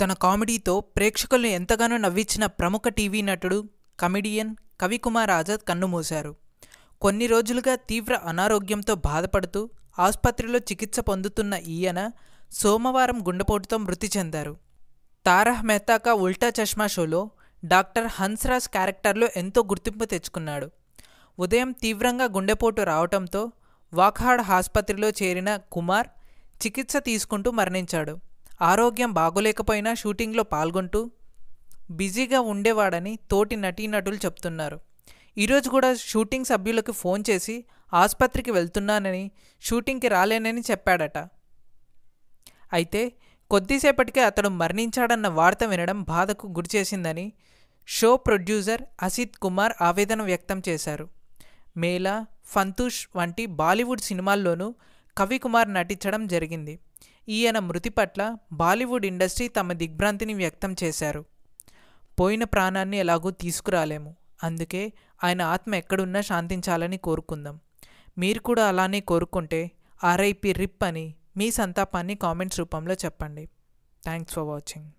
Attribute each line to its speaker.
Speaker 1: తన కామెడీతో ప్రేక్షకులను ఎంతగానో నవ్వించిన ప్రముఖ టీవీ నటుడు కమెడియన్ కవికుమార్ ఆజాద్ కన్నుమూశారు కొన్ని రోజులుగా తీవ్ర అనారోగ్యంతో బాధపడుతూ ఆసుపత్రిలో చికిత్స పొందుతున్న ఈయన సోమవారం గుండెపోటుతో మృతి చెందారు. తారహ్ మెహతాకా ఉల్టా చష్మా షోలో డాక్టర్ హన్స్రాజ్ క్యారెక్టర్లో ఎంతో గుర్తింపు తెచ్చుకున్నాడు. ఉదయం తీవ్రంగా గుండెపోటు రావటంతో వాఖాడ్ ఆసుపత్రిలో చేరిన కుమార్ చికిత్స తీసుకుంటూ మరణించాడు. ఆరోగ్యం బాగోలేకపోయినా షూటింగ్లో పాల్గొంటూ బిజీగా ఉండేవాడని తోటి నటీనటులు చెప్తున్నారు. ఈరోజు కూడా షూటింగ్ సభ్యులకు ఫోన్ చేసి ఆసుపత్రికి వెళ్తున్నానని షూటింగ్కి రాలేనని చెప్పాడట. అయితే కొద్దిసేపటికే అతడు మరణించాడన్న వార్త వినడం బాధకు గురిచేసిందని షో ప్రొడ్యూసర్ అసిత్ కుమార్ ఆవేదన వ్యక్తం చేశారు. మేలా ఫంతూష్ వంటి బాలీవుడ్ సినిమాల్లోనూ కవికుమార్ నటించడం జరిగింది. ఈయన మృతి పట్ల బాలీవుడ్ ఇండస్ట్రీ తమ దిగ్భ్రాంతిని వ్యక్తం చేశారు. పోయిన ప్రాణాన్ని ఎలాగూ తీసుకురాలేము. అందుకే ఆయన ఆత్మ ఎక్కడున్నా శాంతించాలని కోరుకుందాం. మీరు కూడా అలానే కోరుకుంటే ఆర్ఐపి రిప్ అని మీ సంతాపాన్ని కామెంట్స్ రూపంలో చెప్పండి. Thanks for watching.